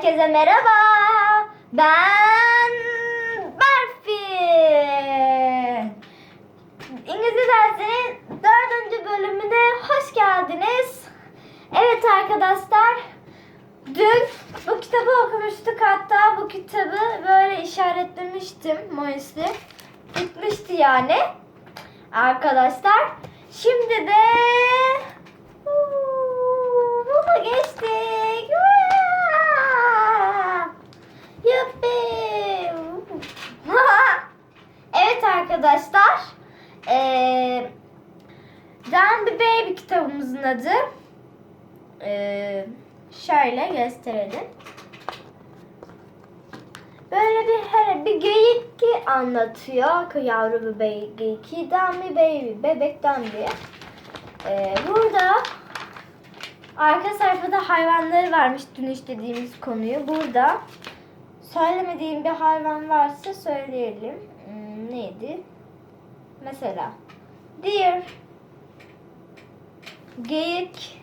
Herkese merhaba. Ben Berfin. İngilizce dersinin dördüncü bölümüne hoş geldiniz. Evet arkadaşlar. Dün bu kitabı okumuştuk. Hatta bu kitabı böyle işaretlemiştim Mois'i. Bitmişti yani. Arkadaşlar. Şimdi de bunu geçtik. Yuppi. evet arkadaşlar. Ee, Down the Baby kitabımızın adı. Ee, şöyle gösterelim. Böyle bir her bir geyik anlatıyor. Yavru bir be- geyik. The Baby. Bebek Down ee, burada arka sayfada hayvanları varmış dün işlediğimiz konuyu. Burada söylemediğim bir hayvan varsa söyleyelim. Hmm, neydi? Mesela deer, geyik,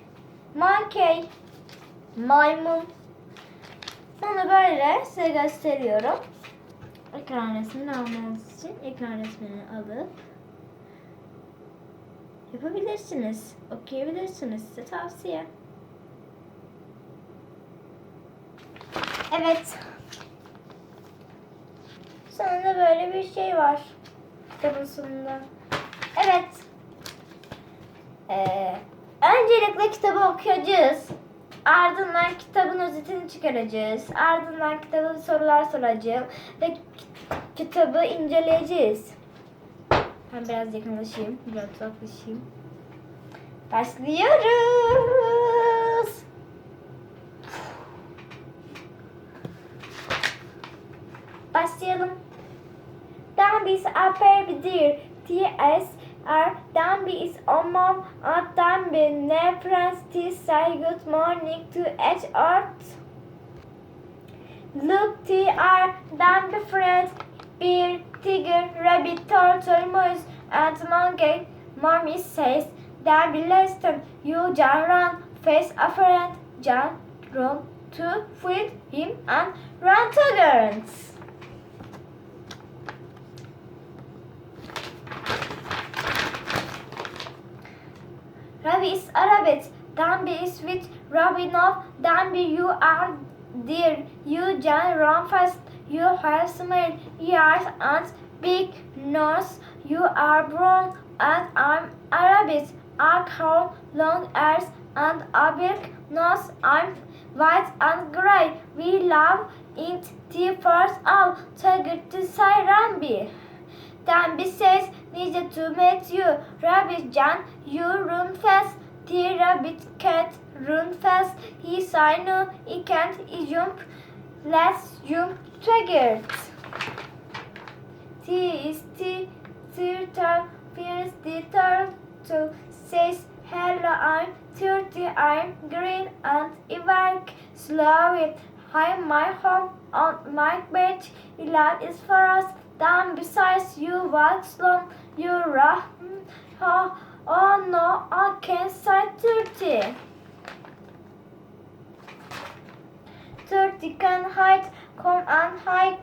monkey, maymun. Bunu böyle size gösteriyorum. Ekran resmini almanız için ekran resmini alıp yapabilirsiniz. Okuyabilirsiniz. Size tavsiye. Evet. Sonunda böyle bir şey var. Kitabın sonunda. Evet. Ee, öncelikle kitabı okuyacağız. Ardından kitabın özetini çıkaracağız. Ardından kitabın sorular soracağım. Ve ki- kitabı inceleyeceğiz. Ben biraz yakınlaşayım. Biraz uzaklaşayım. Başlıyoruz. Başlayalım. Danby is a baby deer. T.S. R. Danby is on mom at Danby. Ne friends to say good morning to each earth. Look T.R. Danby friends. Bear, tiger, rabbit, turtle, mouse, and monkey. Mommy says, Danby listen, you John run, face a friend. John run to feed him and run together. Ravi is a rabbit. Danby is with Robin of Danby. You are dear. You John run fast. You have small ears and big nose. You are brown and I'm a rabbit. I have long ears and a big nose. I'm white and gray. We love it the first all. Take to say Rambi. Danby says, need to meet you. Rabbit John, you run fast. Can't run fast. He I know he can't he jump. Let's jump together. T is T, turtle, fears the turtle. Says, hello, I'm 30, I'm green and awake. Slowly, I'm my home on my bed. Life is for us. Down besides you walk slow. You run. Oh, oh no, I can't say 30. 30 can hide, come and hike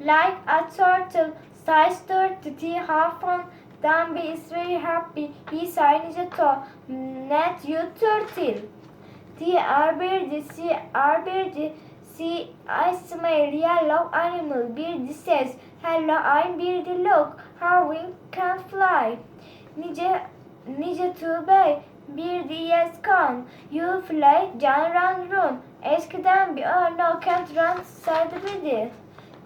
like a turtle. Size 30, T have fun. Danby is very happy. He signs a toe. Net you turtle. T are birdie, C are birdie. See, I smell yellow animal. Birdie says, Hello, I'm Birdie. Look, how we can fly. Nice, nice to be. Birdie, yes, come. You fly, John run, run. Eskiden bir oh no can't run said Birdie.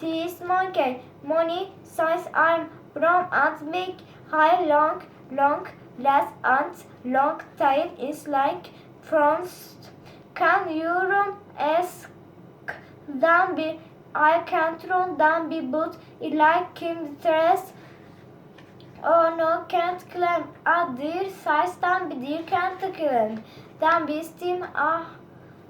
T is monkey. Money, size I'm brown and big. High, long, long, less and long tail is like frost. Can you run? Ask Dan bir I can't run Dan bir but I like him dress. Oh no can't climb. A deer size Dan bir deer can't climb. Dan bir steam ah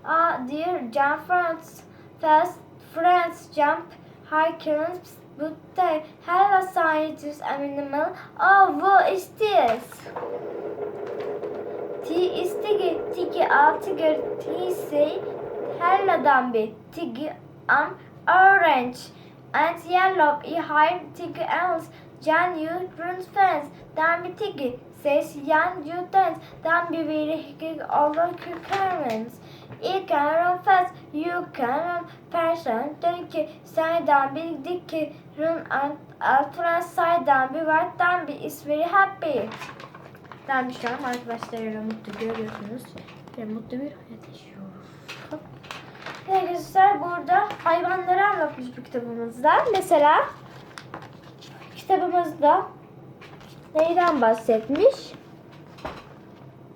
a deer jump friends fast friends jump high climps but they have a scientist animal. Oh what is this? T is tiger, tiger a tiger, T say Hello Dumby, Tiggy, I'm orange and yellow behind Tiggy else. Jan you runs fence, Dumby Tiggy says Jan you dance, Dumby really gig all the currents. You can run fast, you can run person, Dicky, side Dumby Dicky, run out front side Dumby, right Dumby is very happy. Dumby şu an arkadaşlarıyla mutlu görüyorsunuz. Ve mutlu bir hayat yaşıyor. Arkadaşlar burada hayvanları anlatmış bu kitabımızda. Mesela kitabımızda neyden bahsetmiş?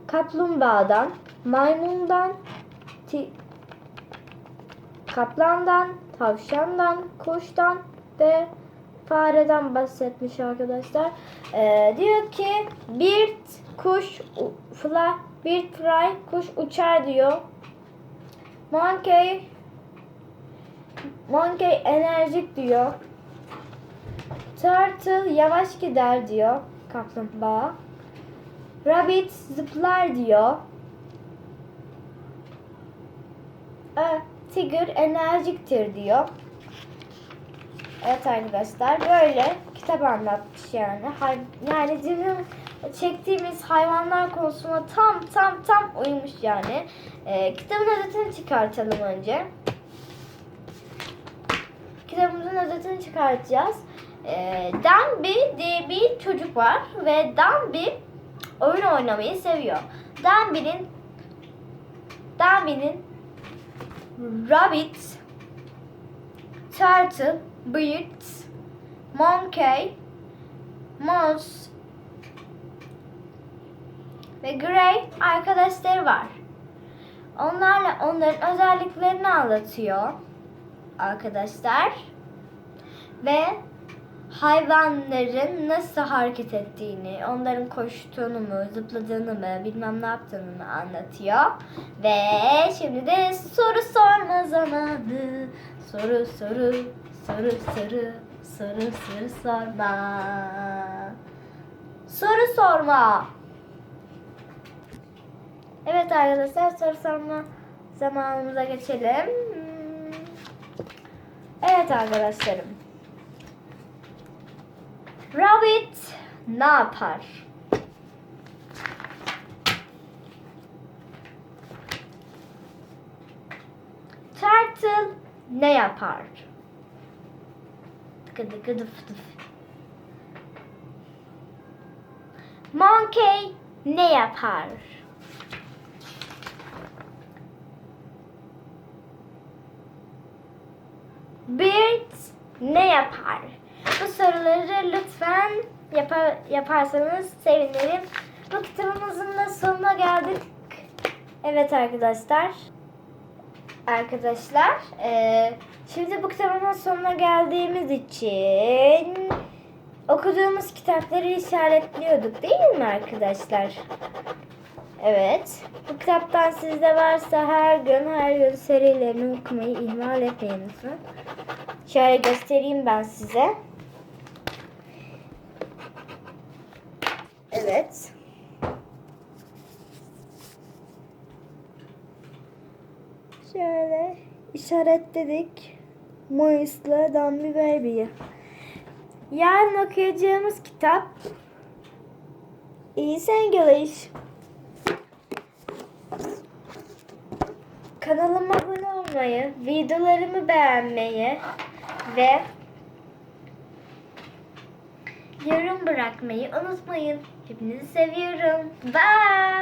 Kaplumbağadan, maymundan, kaplandan, tavşandan, kuştan ve fareden bahsetmiş arkadaşlar. Ee, diyor ki bir kuş fly, bir fly kuş uçar diyor. Monkey Monkey enerjik diyor. Turtle yavaş gider diyor. Kaplumbağa. Rabbit zıplar diyor. Ee, Tiger enerjiktir diyor. Evet arkadaşlar böyle kitap anlatmış yani. Yani bizim çektiğimiz hayvanlar konusuna tam tam tam uymuş yani. Ee, kitabın özetini çıkartalım önce. Kitabımızın özetini çıkartacağız. Ee, Danby diye bir çocuk var ve Danby oyun oynamayı seviyor. Danby'nin Danby'nin Rabbit, Turtle, Bird, Monkey, Mouse ve Gray arkadaşları var. Onlarla onların özelliklerini anlatıyor arkadaşlar. Ve hayvanların nasıl hareket ettiğini, onların koştuğunu mu, zıpladığını mı, bilmem ne yaptığını anlatıyor. Ve şimdi de soru sorma zamanı. Soru soru, soru soru, soru soru sorma. Soru sorma. Evet arkadaşlar soru sorma zamanımıza geçelim. Hmm. Evet arkadaşlarım. Rabbit ne yapar? Turtle ne yapar? Gıdı gıdı fıdı fı. Monkey ne yapar? Bird ne yapar? Bu soruları lütfen yapar, yaparsanız sevinirim. Bu kitabımızın da sonuna geldik. Evet arkadaşlar. Arkadaşlar, eee, şimdi bu kitabın sonuna geldiğimiz için okuduğumuz kitapları işaretliyorduk değil mi arkadaşlar? Evet. Bu kitaptan sizde varsa her gün her gün serilerini okumayı ihmal etmeyin lütfen. Şöyle göstereyim ben size. Evet. Şöyle işaretledik. Mayıs'la Dambi Baby'yi. Yarın okuyacağımız kitap East English. Kanalıma abone olmayı, videolarımı beğenmeyi ve yorum bırakmayı unutmayın. Hepinizi seviyorum. Bye.